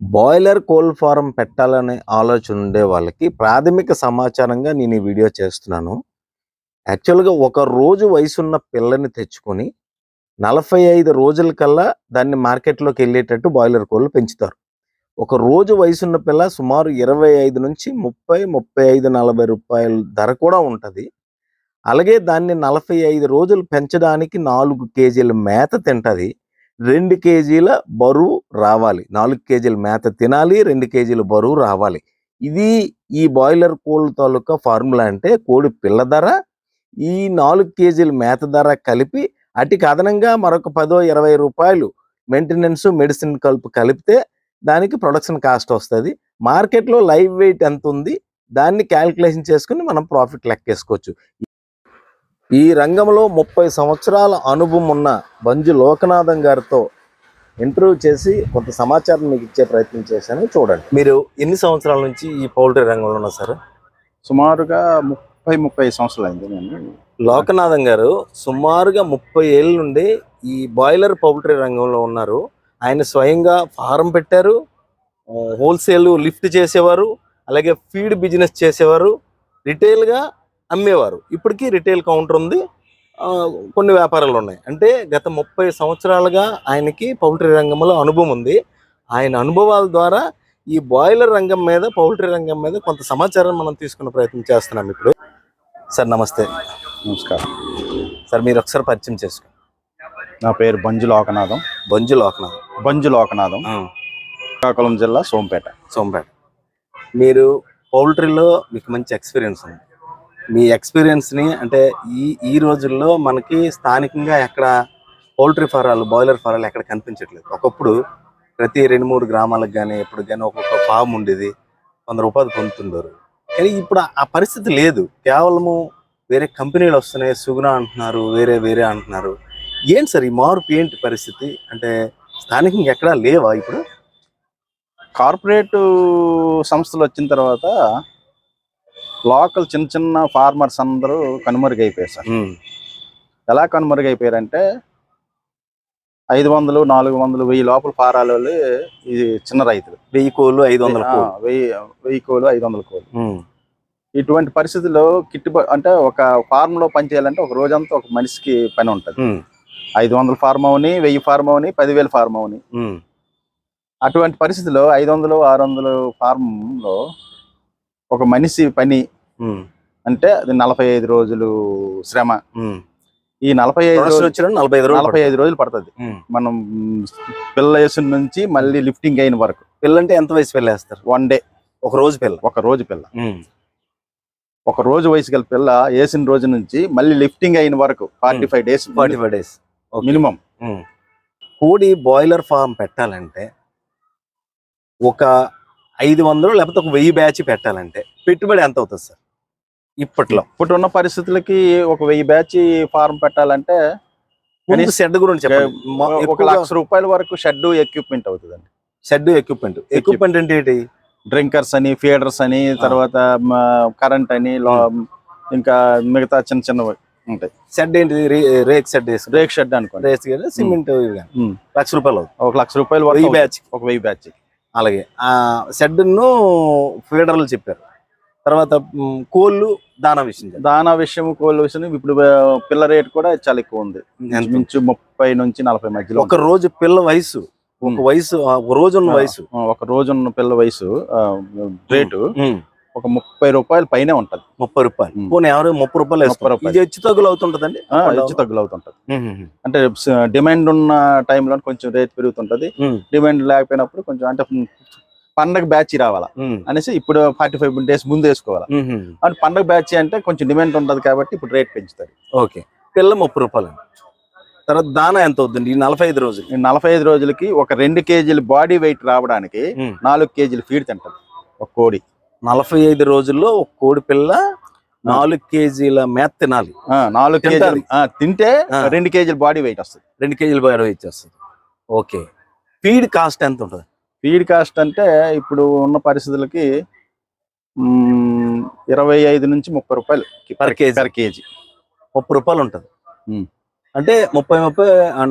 Boiler coal form పెట్టాలనే ఆలోచన ఉండే వాళ్ళకి ప్రాథమిక సమాచారంగా నేను ఈ వీడియో చేస్తున్నాను. యాక్చువల్గా ఒక రోజు వయసున్న పిల్లని తెచ్చుకొని నలభై ఐదు రోజుల కల్లా దాన్ని మార్కెట్లోకి వెళ్ళేటట్టు బాయిలర్ కోళ్ళు పెంచుతారు. ఒక రోజు వయసున్న పిల్ల సుమారు ఇరవై ఐదు నుంచి ముప్పై ముప్పై ఐదు నలభై రూపాయల ధర కూడా ఉంటుంది. అలాగే దాన్ని నలభై ఐదు రోజులు పెంచడానికి నాలుగు కేజీల మేత తింటుంది. రెండు కేజీల బరువు రావాలి. నాలుగు కేజీల మేత తినాలి రెండు కేజీల బరువు రావాలి. ఇది ఈ బాయిలర్ కోళ్ళ తాలూకా ఫార్ములా అంటే కోడి పిల్ల ధర ఈ నాలుగు కేజీల మేత ధర కలిపి అటికి అదనంగా మరొక పదో ఇరవై రూపాయలు మెయింటెనెన్స్ మెడిసిన్ కలుపు కలిపితే దానికి ప్రొడక్షన్ కాస్ట్ వస్తుంది. మార్కెట్లో లైవ్ వెయిట్ ఎంత ఉంది దాన్ని క్యాల్కులేషన్ చేసుకుని మనం ప్రాఫిట్ లెక్కేసుకోవచ్చు. ఈ రంగంలో ముప్పై సంవత్సరాల అనుభవం ఉన్న బంజు లోకనాథం గారితో ఇంటర్వ్యూ చేసి కొంత సమాచారం మీకు ఇచ్చే ప్రయత్నం చేశాను. చూడండి. మీరు ఎన్ని సంవత్సరాల నుంచి ఈ పౌల్ట్రీ రంగంలో ఉన్నారు సార్? సుమారుగా ముప్పై ముప్పై సంవత్సరాలు అయింది నేను. లోకనాథం గారు సుమారుగా ముప్పై ఏళ్ళ నుండి ఈ బాయిలర్ పౌల్ట్రీ రంగంలో ఉన్నారు. ఆయన స్వయంగా ఫారం పెట్టారు. హోల్సేల్ లిఫ్ట్ చేసేవారు. అలాగే ఫీడ్ బిజినెస్ చేసేవారు. రిటైల్గా అమ్మేవారు. ఇప్పటికీ రిటైల్ కౌంటర్ ఉంది. కొన్ని వ్యాపారాలు ఉన్నాయి. అంటే గత ముప్పై సంవత్సరాలుగా ఆయనకి పౌల్ట్రీ రంగంలో అనుభవం ఉంది. ఆయన అనుభవాల ద్వారా ఈ బాయిలర్ రంగం మీద పౌల్ట్రీ రంగం మీద కొంత సమాచారం మనం తీసుకునే ప్రయత్నం చేస్తున్నాం ఇప్పుడు. సార్ నమస్తే. నమస్కారం. సార్ మీరు ఒకసారి పరిచయం చేసుకోండి. నా పేరు బంజు లోకనాథం. బొంజు లోకనాథ్. బంజు లోకనాథం. శ్రీకాకుళం జిల్లా సోంపేట. సోంపేట. మీరు పౌల్ట్రీలో మీకు మంచి ఎక్స్పీరియన్స్ ఉంది. మీ ఎక్స్పీరియన్స్ని అంటే ఈ ఈ రోజుల్లో మనకి స్థానికంగా ఎక్కడ పౌల్ట్రీ ఫారాలు బాయిలర్ ఫారాలు ఎక్కడ కనిపించట్లేదు. ఒకప్పుడు ప్రతి రెండు మూడు గ్రామాలకు కానీ ఎప్పుడు కానీ ఒక్కొక్క ఫామ్ ఉండేది. కొందరు ఉపాధి పొందుతుండరు కానీ ఇప్పుడు ఆ- పరిస్థితి లేదు. కేవలము వేరే కంపెనీలు వస్తున్నాయి. సుగుణ అంటున్నారు వేరే వేరే అంటున్నారు. ఏంటి సార్ ఈ మార్పు ఏంటి పరిస్థితి? అంటే స్థానికంగా ఎక్కడా లేవా ఇప్పుడు? కార్పొరేట్ సంస్థలు వచ్చిన తర్వాత లోకల్ చిన్న చిన్న ఫార్మర్స్ అందరూ కనుమరుగైపోయారు సార్. ఎలా కనుమరుగైపోయారంటే ఐదు వందలు నాలుగు వందలు వెయ్యి లోపల ఫారాలు వాళ్ళు ఇది చిన్న రైతులు. వెయ్యి కోళ్ళు ఐదు వందల కోళ్ళు. వెయ్యి వెయ్యి కోలు ఐదు వందల ఉమ్, ఇటువంటి పరిస్థితుల్లో కిట్టుబాటు అంటే ఒక ఫార్మ్లో పని చేయాలంటే ఒక రోజంతా ఒక మనిషికి పని ఉంటుంది. ఐదు వందల ఫార్మ్ అవని వెయ్యి ఫార్మ్ అవని పదివేల ఫార్మ్ అవని. అటువంటి పరిస్థితిలో ఐదు వందలు ఆరు వందలు ఫార్మ్లో ఒక మనిషి పని అంటే అది నలభై ఐదు రోజులు శ్రమ. ఈ నలభై ఐదు నలభై ఐదు రోజులు నలభై ఐదు రోజులు పడుతుంది. మనం పిల్ల వేసిన నుంచి మళ్ళీ లిఫ్టింగ్ అయిన వరకు. పిల్లంటే ఎంత వయసు పిల్లేస్తారు వన్ డే ఒక రోజు పిల్ల. ఒక రోజు పిల్ల. ఒక రోజు వయసు గల పిల్ల వేసిన రోజు నుంచి మళ్ళీ లిఫ్టింగ్ అయిన వరకు forty five days forty five days minimum. కోడి బాయిలర్ ఫామ్ పెట్టాలంటే ఒక ఐదు వందలు లేకపోతే ఒక వెయ్యి బ్యాచ్ పెట్టాలంటే పెట్టుబడి ఎంత అవుతుంది సార్? ఇప్పట్లో. ఇప్పుడు ఉన్న పరిస్థితులకి ఒక వెయ్యి బ్యాచ్ ఫార్మ్ పెట్టాలంటే షెడ్ గురించి ఒక లక్ష రూపాయల వరకు షెడ్ ఎక్విప్మెంట్ అవుతుందండి. షెడ్ ఎక్విప్మెంట్ ఎక్విప్మెంట్ అంటే ఏంటి? డ్రింకర్స్ అని ఫీడర్స్ అని తర్వాత కరెంట్ అని లో- ఇంకా మిగతా చిన్న చిన్నవి ఉంటాయి. షెడ్ ఏంటి రేక్ షెడ్ రేక్ షెడ్ అనుకోండి. రేస్ కానీ సిమెంట్. ఉమ్. లక్ష రూపాయలు ఒక లక్ష రూపాయల వెయ్యి. బ్యాచ్. ఒక వెయ్యి బ్యాచ్. అలాగే ఆ షెడ్ను ఫీడర్లు చెప్పారు తర్వాత కోళ్ళు దానా విషయం. దానా విషయం కోళ్ళ విషయం ఇప్పుడు పిల్ల రేట్ కూడా చాలా ఎక్కువ ఉంది? మించు ముప్పై నుంచి నలభై మధ్యలో ఒక రోజు పిల్ల వయసు ఒక. వయసు ఒక రోజు ఉన్న వయసు ఒక రోజు ఉన్న పిల్ల వయసు రేటు ఒక ముప్పై రూపాయలు పైనే ఉంటది. ముప్పై రూపాయలు. పోనీ ఎవరు ముప్పై రూపాయలు ముప్పై రూపాయలు. ఇది హెచ్చు తగ్గులు అవుతుంటదండి హెచ్చు తగ్గులు అవుతుంటది అంటే డిమాండ్ ఉన్న టైంలో కొంచెం రేట్ పెరుగుతుంటది. డిమాండ్ లేకపోయినప్పుడు కొంచెం అంటే పండగ బ్యాచ్ రావాలా? అనేసి ఇప్పుడు ఫార్టీ ఫైవ్ డేస్ ముందు వేసుకోవాలా. అంటే పండగ బ్యాచ్ అంటే కొంచెం డిమాండ్ ఉంటది కాబట్టి ఇప్పుడు రేట్ పెంచుతారు. ఓకే. పిల్ల ముప్పై రూపాయలు తర్వాత దానా ఎంత అవుతుంది? ఈ నలభై ఐదు రోజులు ఈ నలభై ఐదు రోజులకి ఒక రెండు కేజీలు బాడీ వెయిట్ రావడానికి. నాలుగు కేజీలు ఫీడ్ తింటది. ఒక కోడి. నలభై ఐదు రోజుల్లో ఒక కోడి పిల్ల నాలుగు కేజీల మేత తినాలి. నాలుగు. కేజీలు. తింటే. రెండు కేజీలు బాడీ వెయిట్ వస్తుంది. రెండు కేజీలు బయట ఇచ్చేస్తుంది ఓకే. ఫీడ్ కాస్ట్ ఎంత ఉంటుంది? ఫీడ్ కాస్ట్ అంటే ఇప్పుడు ఉన్న పరిస్థితులకి ఇరవై ఐదు నుంచి ముప్పై రూపాయలు Per kg. Per KG. ముప్పై రూపాయలు ఉంటుంది. అంటే ముప్పై ముప్పై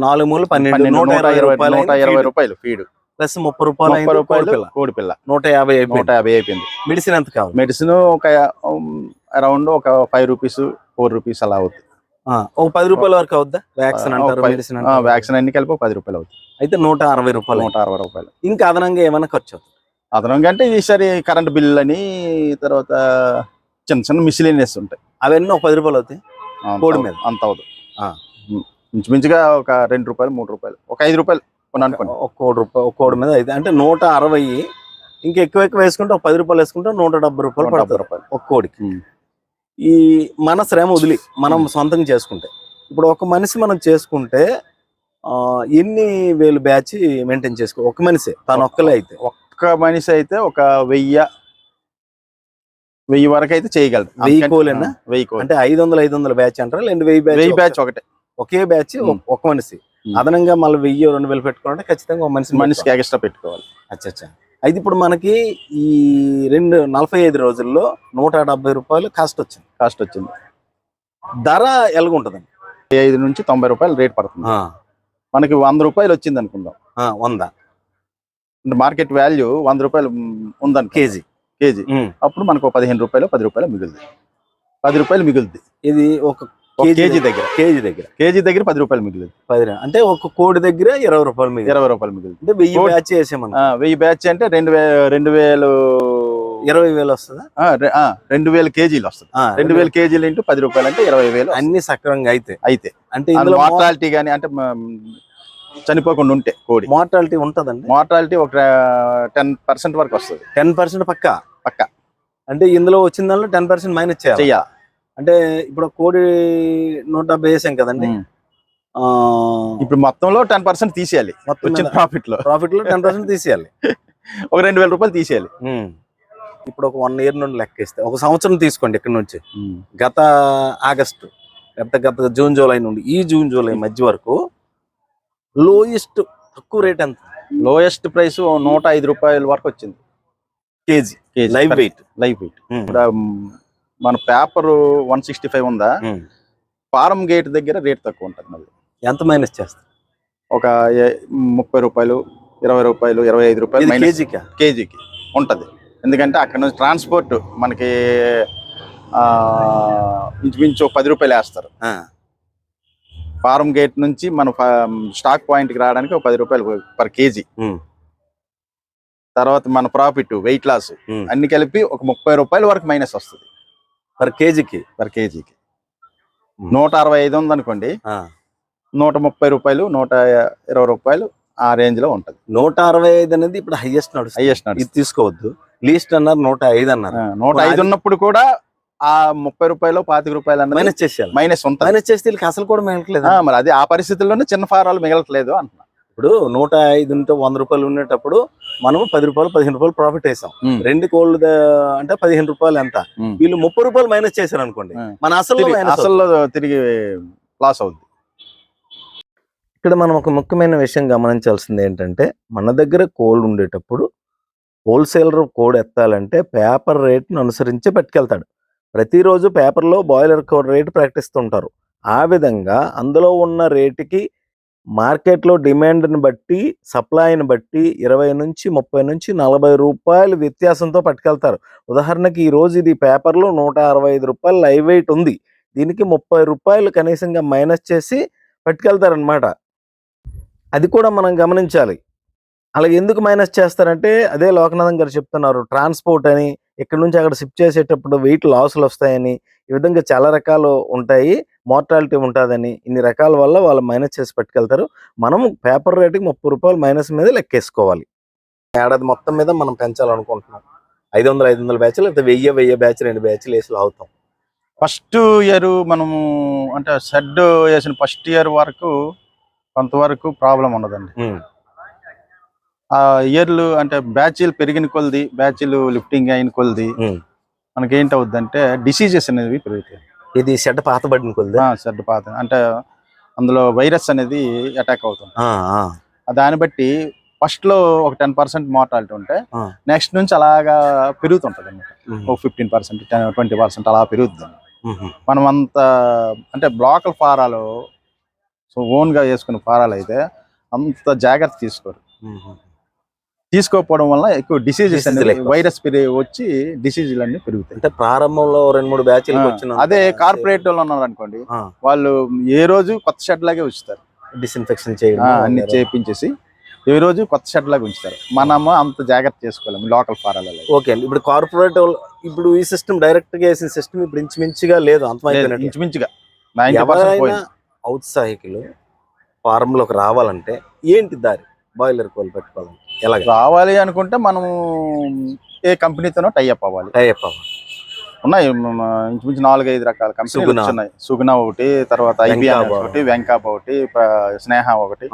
నాలుగు మూలు పన్నెండు పన్నెండు నూట ఇరవై రూపాయలు నూట ఇరవై రూపాయలు ఫీడ్ ప్లస్ ముప్పై రూపాయలు రూపాయలు కోడి పిల్ల. కోడి పిల్ల నూట యాభై నూట యాభై అయిపోయింది. మెడిసిన్ ఎంత కావాలి? మెడిసిన్ ఒక అరౌండ్ ఒక ఫైవ్ రూపీస్ ఫోర్ రూపీస్ అలా అవుతుంది ఒక పది రూపాయల వరకు అవుద్దా? వ్యాక్సిన్ అంటారు మెడిసిన్ వ్యాక్సిన్ అన్ని కలిపి పది రూపాయలు అవుతుంది అయితే నూట అరవై రూపాయలు. నూట అరవై రూపాయలు. ఇంకా అదనంగా ఏమైనా ఖర్చు అవుతుంది? అదనంగా అంటే ఈసారి కరెంట్ బిల్ అని తర్వాత చిన్న చిన్న మిసిలేనియస్ ఉంటాయి. అవన్నీ ఒక పది రూపాయలు అవుతాయి? కోడి మీద. అంత అవదు ఆ. ఇంచుమించుగా ఒక రెండు రూపాయలు మూడు రూపాయలు ఒక ఐదు రూపాయలు. కొన్ని అనుకోండి. ఒక కోడి రూపాయలు ఒక కోడి మీద అయితే. అంటే నూట అరవై ఇంకా ఎక్కువ ఎక్కువ వేసుకుంటే ఒక పది రూపాయలు వేసుకుంటే నూట డెబ్బై రూపాయలు పడుతుంది. రూపాయలు. ఒక కోడికి. ఈ మన శ్రమ వదిలి మనం సొంతంగా చేసుకుంటే. ఇప్పుడు ఒక మనిషి మనం చేసుకుంటే ఎన్ని వేలు బ్యాచ్ మెయింటైన్ చేసుకో ఒక మనిషి తను ఒక్కలే అయితే. ఒక్క మనిషి అయితే ఒక వెయ్యి వెయ్యి వరకు అయితే చేయగలరు వెయ్యి కోలేనా? వెయ్యి కోలు. అంటే ఐదు వందల ఐదు వందల బ్యాచ్ అంటారా? లేదంటే వెయ్యి బ్యాచ్ వెయ్యి బ్యాచ్ ఒకటే. ఒకే బ్యాచ్. ఒక మనిషి. అదనంగా మళ్ళీ వెయ్యి రెండు వేలు పెట్టుకోవాలంటే ఖచ్చితంగా మనిషి మనిషికి ఎక్స్ట్రా పెట్టుకోవాలి. అచ్చా అచ్చా అయితే ఇప్పుడు మనకి ఈ రెండు నలభై ఐదు రోజుల్లో నూట డెబ్బై రూపాయలు కాస్ట్ వచ్చింది. కాస్ట్ వచ్చింది. ధర ఎలాగుంటుందండి? ఐదు నుంచి తొంభై రూపాయలు రేట్ పడుతుంది. మనకి వంద రూపాయలు వచ్చింది అనుకుందాం. వంద. అంటే మార్కెట్ వాల్యూ వంద రూపాయలు ఉందని కేజీ. కేజీ. అప్పుడు మనకు పదిహేను రూపాయలు పది రూపాయలు మిగులుతుంది. పది రూపాయలు మిగులుద్ది ఇది ఒక కేజీ దగ్గర. కేజీ దగ్గర. కేజీ దగ్గర పది రూపాయలు మిగులుతుంది పది అంటే ఒక కోడి దగ్గర ఇరవై రూపాయలు మీద ఇరవై రూపాయలు మిగులుతుంది అంటే వెయ్యి బ్యాచ్ వేసామన్నా వెయ్యి బ్యాచ్ అంటే రెండు వే రెండు వేలు ఇరవై వేలు వస్తుందా? రెండు వేల కేజీలు వస్తుంది. రెండు వేల కేజీలు ఇంటూ పది రూపాయలు అంటే ఇరవై వేలు అన్ని సక్రమంగా అయితే. అయితే. అంటే ఇందులో మార్టాలిటీ కానీ అంటే చనిపోకుండా ఉంటే కోడి. మార్టాలిటీ ఉంటదండి. మార్టాలిటీ ఒక టెన్ పర్సెంట్ వరకు వస్తుంది. టెన్ పర్సెంట్ పక్క? పక్క. అంటే ఇందులో వచ్చిన దానిలో టెన్ పర్సెంట్ మైనస్ చేయాలి? అంటే ఇప్పుడు కోడి నూట డెబ్బై వేసాం కదండి. ఇప్పుడు మొత్తంలో టెన్ పర్సెంట్ తీసేయాలి. మొత్తం వచ్చిన ప్రాఫిట్లో ప్రాఫిట్లో టెన్ పర్సెంట్ తీసేయాలి. ఒక రెండు వేల రూపాయలు తీసేయాలి. ఇప్పుడు ఒక వన్ ఇయర్ నుండి లెక్కిస్తే ఒక సంవత్సరం తీసుకోండి ఇక్కడ నుంచి. గత ఆగస్టు లేకపోతే గత జూన్ జూలై నుండి ఈ జూన్ జూలై మధ్య వరకు లోయెస్ట్ తక్కువ రేట్ ఎంత? లోయెస్ట్ ప్రైస్ నూట ఐదు రూపాయల వరకు వచ్చింది. KG. KG. Live weight. Live weight. మన పేపర్ వన్ సిక్స్టీ ఫైవ్ ఉందా? ఫారం గేట్ దగ్గర రేట్ తక్కువ ఉంటుంది మళ్ళీ. ఎంత మైనస్ చేస్తారు? ఒక ముప్పై రూపాయలు ఇరవై రూపాయలు ఇరవై ఐదు రూపాయలు కేజీకా? కేజీకి ఉంటుంది. ఎందుకంటే అక్కడ నుంచి ట్రాన్స్పోర్ట్ మనకి ఇంచుమించు పది రూపాయలు వేస్తారు. ఫారం గేట్ నుంచి మన స్టాక్ పాయింట్కి రావడానికి ఒక పది రూపాయలు పర్ కేజీ. తర్వాత మన ప్రాఫిట్ వెయిట్ లాస్. అన్ని కలిపి ఒక ముప్పై రూపాయల వరకు మైనస్ వస్తుంది. పర్ కేజీకి? పర్ కేజీకి. Hmm. నూట అరవై ఐదు ఉందనుకోండి. ఆ, నూట ముప్పై రూపాయలు నూట ఇరవై రూపాయలు ఆ రేంజ్లో ఉంటది. నూట అరవై ఐదు అనేది ఇప్పుడు హైయెస్ట్ నడుస్తుంది. హైయెస్ట్ ఇది తీసుకోవద్దు. లీస్ట్ అన్నారు నూట ఐదు అన్నారు. నూట ఐదు ఉన్నప్పుడు కూడా ఆ ముప్పై రూపాయలు పాతిక రూపాయలు అన్నది మైనస్ చేసేయాలి. మైనస్ ఉంటుంది. మైనస్ చేస్తే వీళ్ళకి అసలు కూడా మిగలట్లేదు. మరి అది ఆ పరిస్థితుల్లోనే చిన్న ఫారాలు మిగలట్లేదు అంటున్నా. ఇప్పుడు నూట ఐదు ఉంటే వంద రూపాయలు ఉండేటప్పుడు మనం పది రూపాయలు పదిహేను రూపాయలు ప్రాఫిట్ వేసాం. రెండు కోళ్ళు అంటే పదిహేను రూపాయలు ఎంత. వీళ్ళు ముప్పై రూపాయలు మైనస్ చేశారు అనుకోండి. మన అసలు అసలు తిరిగి లాస్ అవుద్ది ఇక్కడ మనం ఒక ముఖ్యమైన విషయం గమనించాల్సింది ఏంటంటే మన దగ్గర కోల్డ్ ఉండేటప్పుడు హోల్సేలర్ కోడ్ ఎత్తాలంటే పేపర్ రేట్ను అనుసరించే పట్టుకెళ్తాడు ప్రతిరోజు పేపర్లో బాయిలర్ కోడ్ రేటు ప్రకటిస్తుంటారు ఆ విధంగా అందులో ఉన్న రేటుకి మార్కెట్లో డిమాండ్ని బట్టి సప్లైని బట్టి ఇరవై నుంచి ముప్పై నుంచి నలభై రూపాయలు వ్యత్యాసంతో పట్టుకెళ్తారు. ఉదాహరణకి ఈ రోజు ఇది పేపర్లో నూట అరవై ఐదు రూపాయలు లైవ్ వెయిట్ ఉంది. దీనికి ముప్పై రూపాయలు కనీసంగా మైనస్ చేసి పట్టుకెళ్తారనమాట అది కూడా మనం గమనించాలి. అలాగే ఎందుకు మైనస్ చేస్తారంటే అదే లోకనాథం గారు చెప్తున్నారు. ట్రాన్స్పోర్ట్ అని ఇక్కడ నుంచి అక్కడ షిఫ్ట్ చేసేటప్పుడు వెయిట్ లాసులు వస్తాయని ఈ విధంగా చాలా రకాలు ఉంటాయి. మోర్టాలిటీ ఉంటుందని ఇన్ని రకాల వల్ల వాళ్ళు మైనస్ చేసి పట్టుకెళ్తారు. మనం పేపర్ రేటుకి ముప్పై రూపాయలు మైనస్ మీద లెక్కేసుకోవాలి. ఏడాది మొత్తం మీద మనం పెంచాలనుకుంటున్నాం. ఐదు వందల ఐదు వందల బ్యాచ్లు లేకపోతే వెయ్యి వెయ్యి బ్యాచ్ రెండు బ్యాచ్లు వేసి లాగుతాం ఫస్ట్ ఇయర్ మనము అంటే షెడ్ వేసిన ఫస్ట్ ఇయర్ వరకు కొంతవరకు ప్రాబ్లం ఉండదండి. ఆ ఇయర్లు అంటే బ్యాచీలు పెరిగిన కొలది బ్యాచీలు లిఫ్టింగ్ అయిన కొలది. మనకి ఏంటవుద్దంటే డిసీజెస్ అనేవి పెరుగుతాయి. ఇది షెడ్ పాతబడిన కొద్ది షెడ్ పాత అంటే అందులో వైరస్ అనేది అటాక్ అవుతుంది. దాన్ని బట్టి ఫస్ట్లో ఒక టెన్ పర్సెంట్ మార్టాలిటీ ఉంటే. నెక్స్ట్ నుంచి అలాగా పెరుగుతుంటది అనమాట ఒక fifteen percent ten twenty percent అలా పెరుగుతుంది మనం అంత అంటే బ్లాకల్ ఫారాలు సో ఓన్గా వేసుకున్న ఫారాలు అయితే అంత జాగ్రత్త తీసుకోరు. తీసుకోకపోవడం వల్ల ఎక్కువ డిసీజెస్ ఎక్కువ. వైరస్ వచ్చి డిసీజులు అన్ని పెరుగుతాయి. అంటే ప్రారంభంలో రెండు మూడు బ్యాచ్లు వచ్చిన అదే కార్పొరేట్ వాళ్ళు ఉన్నారు అనుకోండి వాళ్ళు ఏ రోజు కొత్త షెడ్ లాగే ఉంచుతారు. డిస్ఇన్ఫెక్షన్ చేయడం అన్ని చేపించేసి ఏ రోజు కొత్త షెడ్ లాగా ఉంచుతారు. మనము అంత జాగ్రత్త చేసుకోలేము లోకల్ ఫారాలలో ఓకే అండి. ఇప్పుడు కార్పొరేట్ ఇప్పుడు ఈ సిస్టమ్ డైరెక్ట్గా వేసిన సిస్టమ్ ఇప్పుడు ఇంచుమించుగా లేదు అంతమైపోయినట్టు ఇంచుమించుగా. ఔత్సాహికులు ఫారం లోకి రావాలంటే ఏంటి దారి? బాయిలర్ కోల్ పెట్టుకోవాలంటే. రావాలి అనుకుంటే మనము ఏ కంపెనీతోనో టైఅప్ అవ్వాలి. టైప్ అవ్వాలి. ఉన్నాయి ఇంచుమించు నాలుగు ఐదు రకాల కంపెనీలు. ఉన్నాయి సుగుణ ఒకటి తర్వాత వెంకాబ. ఒకటి. వెంకాప్ ఒకటి స్నేహ ఒకటి.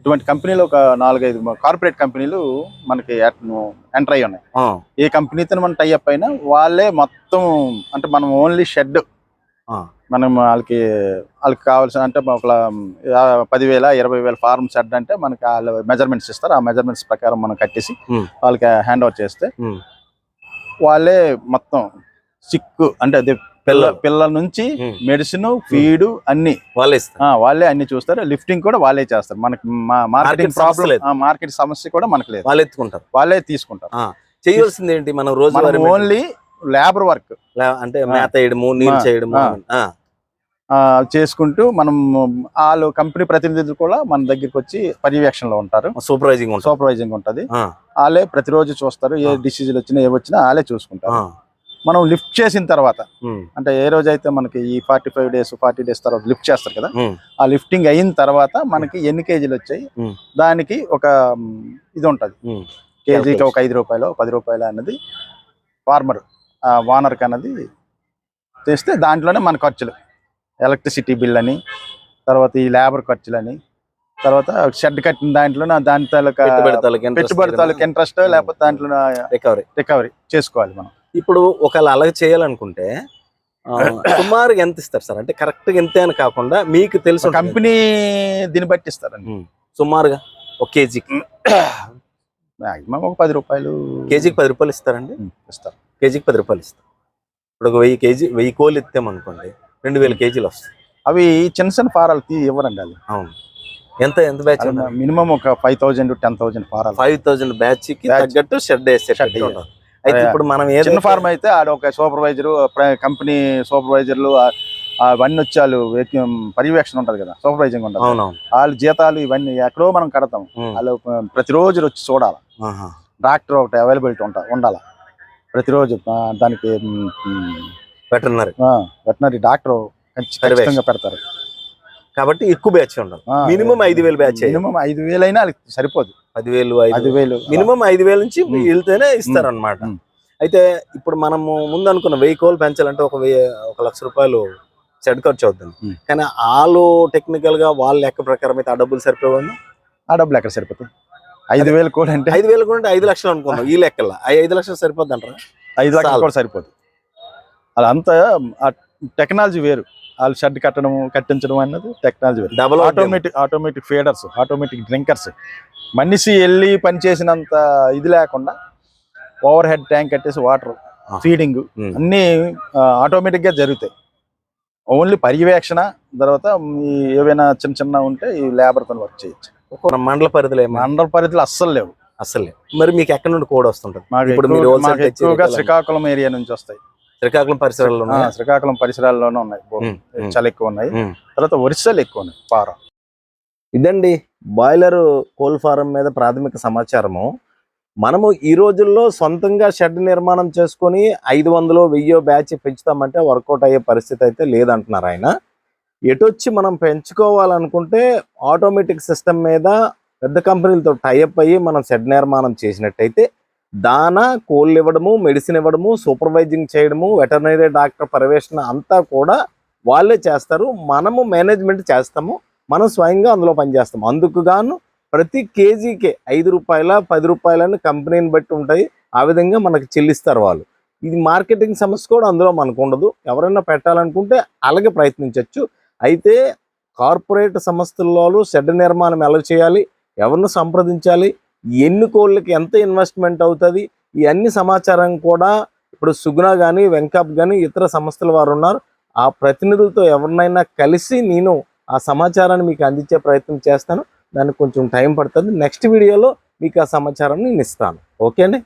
ఇటువంటి కంపెనీలు ఒక నాలుగైదు కార్పొరేట్ కంపెనీలు మనకి ఎంటర్ అయ్యి ఉన్నాయి. ఏ కంపెనీతో మనం టైఅప్ అయినా వాళ్ళే మొత్తం అంటే మనం ఓన్లీ షెడ్. మనం వాళ్ళకి వాళ్ళకి కావాల్సిన అంటే ఒక పదివేల ఇరవై వేల ఫార్మ్ షెడ్ అంటే మనకి వాళ్ళు మెజర్మెంట్స్ ఇస్తారు. ఆ మెజర్మెంట్స్ ప్రకారం మనం కట్టేసి. వాళ్ళకి హ్యాండ్ ఓవర్ చేస్తే. వాళ్ళే మొత్తం సిక్ అంటే అదే పిల్ల పిల్లలు. నుంచి. మెడిసిన్ ఫీడ్ అన్ని. వాళ్ళే వాళ్ళే అన్ని చూస్తారు. లిఫ్టింగ్ కూడా వాళ్ళే చేస్తారు. మనకి మార్కెటింగ్ ప్రాబ్లం లేదు. మార్కెట్ సమస్య కూడా మనకు లేదు. వాళ్ళు ఎత్తుకుంటారు. వాళ్ళే తీసుకుంటారు. చేయాల్సింది ఏంటి మనం రోజు ఓన్లీ లేబర్ వర్క్. అంటే మేత వేయడము నీళ్ళు చేయడము. ఆ. చేసుకుంటూ మనం వాళ్ళు కంపెనీ ప్రతినిధులు కూడా మన దగ్గరికి వచ్చి పర్యవేక్షణలో ఉంటారు. సూపర్వైజింగ్ సూపర్వైజింగ్ ఉంటది. వాళ్ళే ప్రతిరోజు చూస్తారు ఏ. డిసీజులు వచ్చినా ఏ వచ్చినా వాళ్ళే చూసుకుంటారు. మనం లిఫ్ట్ చేసిన తర్వాత అంటే ఏ రోజు అయితే మనకి ఈ forty five days forty days తర్వాత లిఫ్ట్ చేస్తారు కదా ఆ లిఫ్టింగ్ అయిన తర్వాత మనకి ఎన్ని కేజీలు వచ్చాయి. దానికి ఒక ఇది ఉంటది. కేజీకి ఒక ఐదు రూపాయలు పది రూపాయలు అన్నది ఫార్మర్. వానర్కి అన్నది చేస్తే దాంట్లోనే మన ఖర్చులు. ఎలక్ట్రిసిటీ బిల్ అని తర్వాత ఈ లేబర్ ఖర్చులని తర్వాత షెడ్ కట్టిన దాంట్లో దాని తాలూకా పెట్టుబడి తాలూకు ఇంట్రెస్ట్ లేకపోతే దాంట్లో రికవరీ రికవరీ చేసుకోవాలి మనం. ఇప్పుడు ఒకవేళ అలాగ చేయాలనుకుంటే ఆ, సుమారుగా ఎంత ఇస్తారు సార్? అంటే కరెక్ట్గా ఇంతే అని కాకుండా మీకు తెలుసు. కంపెనీ దీన్ని బట్టి ఇస్తారండి. సుమారుగా ఒక కేజీకి. మాక్సిమం ఒక పది రూపాయలు. కేజీకి పది రూపాయలు ఇస్తారండి? ఇస్తారు. కేజీకి పది రూపాయలు ఇస్తారు ఇప్పుడు ఒక వెయ్యి కేజీ వెయ్యి కోళ్ళు ఇస్తామనుకోండి రెండు వేల కేజీలు వస్తాయి. అవి చిన్న చిన్న ఫారాలు తీ ఇవ్వరండి అది. అవును. ఎంత ఎంత బ్యాచ్ మినిమం ఒక five thousand ten thousand ఫారాలు. Five thousand batch. తగ్గట్టు షెడ్ వేసే Shed షెడ్. అయితే. ఇప్పుడు మనం చిన్న ఏదైతే ఫార్మ్ అయితే ఆడ ఒక సూపర్వైజర్ కంపెనీ సూపర్వైజర్లు అవన్నీ వచ్చి వాళ్ళు వ్యక్తి- పర్యవేక్షణ ఉంటది కదా సూపర్వైజింగ్ ఉంటది. వాళ్ళ జీతాలు ఇవన్నీ ఎక్కడో మనం కడతాం. వాళ్ళు ప్రతిరోజు వచ్చి చూడాలి. డాక్టర్ ఒకటి అవైలబిలిటీ ఉంటా ఉండాలి. ప్రతిరోజు దానికి వెటర్నరీ. వెటనరీ డాక్టర్ ఖచ్చితంగా పెడతారు. కాబట్టి ఎక్కువ బ్యాచ్ ఉండాలి. మినిమం ఐదు వేలు బ్యాచ్. మినిమం ఐదు వేలు అయినా సరిపోదు. పదివేలు ఐదు వేలు మినిమం ఐదు వేల నుంచి. వెళ్తేనే ఇస్తారు అనమాట. అయితే ఇప్పుడు మనము ముందు అనుకున్న వెయ్యి కోళ్ళు పెంచాలంటే ఒక వెయ్యి ఒక లక్ష రూపాయలు షెడ్ ఖర్చు అవుతుంది. కానీ వాళ్ళు టెక్నికల్గా వాళ్ళ లెక్క ప్రకారం అయితే ఆ డబ్బులు సరిపోవాలి ఆ డబ్బులు ఎక్కడ సరిపోతాయి? ఐదు వేలు కూడా అంటే ఐదు వేలు కూడా ఐదు లక్షలు అనుకున్నాం ఈ లెక్కల. ఆ ఐదు లక్షలు సరిపోద్ది అంటారా ఐదు లక్షలు. కూడా సరిపోదు. అదంతా టెక్నాలజీ వేరు. వాళ్ళు షెడ్ కట్టడం కట్టించడం అన్నది టెక్నాలజీ వేరు. Double automatic automatic feeders automatic drinkers మనిషి వెళ్ళి పని చేసినంత ఇది లేకుండా ఓవర్ హెడ్ ట్యాంక్ కట్టేసి వాటర్. ఫీడింగ్. అన్నీ ఆటోమేటిక్గా జరుగుతాయి. ఓన్లీ పర్యవేక్షణ తర్వాత ఏవైనా చిన్న చిన్న ఉంటే ఈ లేబర్తో వర్క్ చేయొచ్చు. మండల పరిధిలో మండల పరిధిలో అస్సలు లేవు. అసలే మరి మీకు ఎక్కడ నుండి కోడ్ వస్తుంటది? ఇప్పుడు మీరు ఎక్కువగా శ్రీకాకుళం ఏరియా నుంచి వస్తాయి. శ్రీకాకుళం పరిసరాల్లో? శ్రీకాకుళం పరిసరాల్లోనే ఉన్నాయి. చాలా ఎక్కువ ఉన్నాయి. తర్వాత ఒరిస్సాలు ఎక్కువ ఉన్నాయి పార. ఇదండి బాయిలర్ కోల్ ఫారం మీద ప్రాథమిక సమాచారము. మనము ఈ రోజుల్లో సొంతంగా షెడ్ నిర్మాణం చేసుకొని ఐదు వందలు వెయ్యో బ్యాచ్ పెంచుతామంటే వర్కౌట్ అయ్యే పరిస్థితి అయితే లేదంటున్నారు ఆయన. ఎటొచ్చి మనం పెంచుకోవాలనుకుంటే ఆటోమేటిక్ సిస్టమ్ మీద పెద్ద కంపెనీలతో టైఅప్ అయ్యి మనం షెడ్ నిర్మాణం చేసినట్టయితే దాన కోళ్ళు ఇవ్వడము మెడిసిన్ ఇవ్వడము సూపర్వైజింగ్ చేయడము వెటర్నరీ డాక్టర్ పర్యవేక్షణ అంతా కూడా వాళ్ళే చేస్తారు. మనము మేనేజ్మెంట్ చేస్తాము. మనం స్వయంగా అందులో పనిచేస్తాము. అందుకు గాను ప్రతి కేజీకే ఐదు రూపాయల పది రూపాయలని కంపెనీని బట్టి ఉంటాయి. ఆ విధంగా మనకు చెల్లిస్తారు వాళ్ళు. ఇది మార్కెటింగ్ సమస్య కూడా అందులో మనకు ఉండదు. ఎవరైనా పెట్టాలనుకుంటే అలాగే ప్రయత్నించవచ్చు అయితే కార్పొరేట్ సంస్థల్లో షెడ్ నిర్మాణం ఎలా చేయాలి? ఎవరిని సంప్రదించాలి? ఎన్ని కోళ్ళకి ఎంత ఇన్వెస్ట్మెంట్ అవుతుంది? ఈ అన్ని సమాచారం కూడా ఇప్పుడు సుగుణ కానీ వెంకప్ కానీ ఇతర సంస్థల వారు ఉన్నారు. ఆ ప్రతినిధులతో ఎవరినైనా కలిసి నేను ఆ సమాచారాన్ని మీకు అందించే ప్రయత్నం చేస్తాను. దానికి కొంచెం టైం పడుతుంది. నెక్స్ట్ వీడియోలో మీకు ఆ సమాచారం నేను ఇస్తాను. ఓకే అండి?